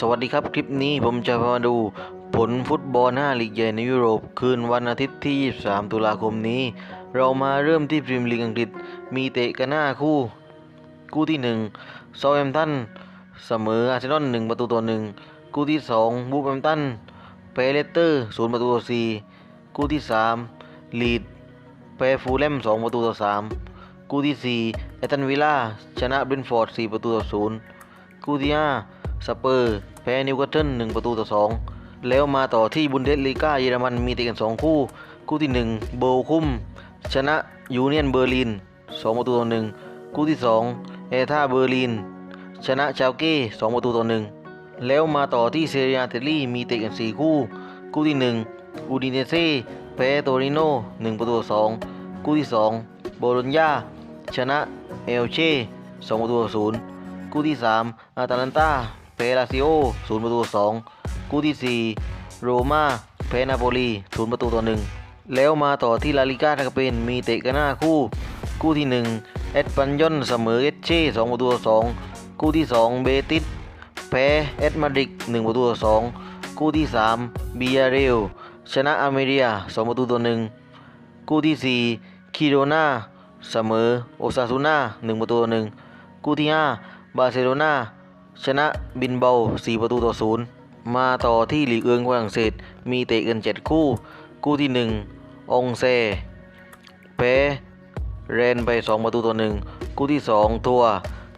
สวัสดีครับ คลิปนี้ผมจะมาดูผลฟุตบอล 5 ลีกใหญ่ในยุโรป คืนวันอาทิตย์ที่ 23 ตุลาคมนี้ เรามาเริ่มที่พรีเมียร์ลีกอังกฤษ มีเตะกันหน้าคู่ คู่ที่1 s ซาแ a มตันเสมออาร์เซนอล1ประตูต่อ1คู่ที่ 2 บูแฮมตันแพ้เลสเตอร์0ประตูต่อ4คู่ที่ 3 ลีดแพ้ฟูลแลม2ประตูต่อ3คู่ที่4เอตันวิลล่าชนะเบรนฟอร์ด4ประตูต่อ0คู่ที่ 5 สเปอร์แพ้นิวคาสเซิล1ประตูต่อ2แล้วมาต่อที่บุนเดสลีกาเยอรมันมีเตะกัน2คู่ คู่ที่1โบลคุม ชนะยูเนียนเบอร์ลิน2ประตูต่อ1คู่ที่2เอธาเบอร์ลิน ชนะชาวเก้2ประตูต่อ1แล้วมาต่อที่เซเรียเตลลี่มีเตะกัน4คู่ คู่ที่1อูดิเนเซ่แพ้โตริโน1ประตูต่อ2คู่ที่2โบโลญญาชนะเอลเช่2ประตูต่อ0คู่ที่3อาตาลันตา แพ้ลาซิโอ0ประตูต่อ2คู่ที่ 4 โรม่าแพ้นาโปลี0ประตูต่อ1แล้วมาต่อที่ลาลิก้าสเปนมีเตะกันหน้าคู่ คู่ที่1เอสปันยอนเสมอเอสเช่2ประตูต่อ2คู่ที่ 2 เบติสแพ้เอสมาดริด1ประตูต่อ2คู่ที่3บียาเรลชนะอเมเรีย2ประตูต่อ1คู่ที่ 4 คิโรนาเสมอโอซาซูน่า1ประตูต่อ1คู่ที่ 5 บาร์เซโลนา ชนะบินเบา 4 ประตูต่อ0มาต่อที่ลีกเอิงฝรั่งเศส มีเตะกัน 7 คู่ คู่ที่ 1 องเซแพ้เรนไป 2 ประตูต่อ 1 คู่ที่ 2 ทัว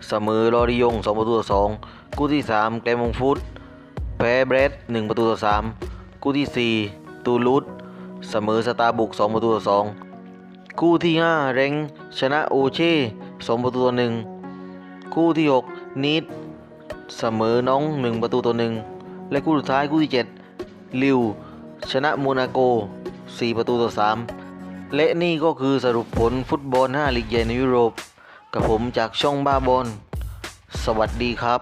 เสมอลอริยง 2 ประตูต่อ 2 คู่ที่ 3 แกลมงฟุตแพ้เบรด1ประตูต่อ 3 คู่ที่ 4 ตูลูสเสมอสตาบุก 2 ประตูต่อ 2 คู่ที่ 5 เร็งชนะโอเช่ 2 ประตูต่อ 1 คู่ที่ 6นีด เสมอน้อง 1 ประตูต่อ1และคู่สุดท้ายคู่ที่ 7 ลิว ชนะโมนาโก 4 ประตูต่อ 3 และนี่ก็คือสรุปผลฟุตบอล 5 ลีกใหญ่ในยุโรป กับผมจากช่องบ้าบอล สวัสดีครับ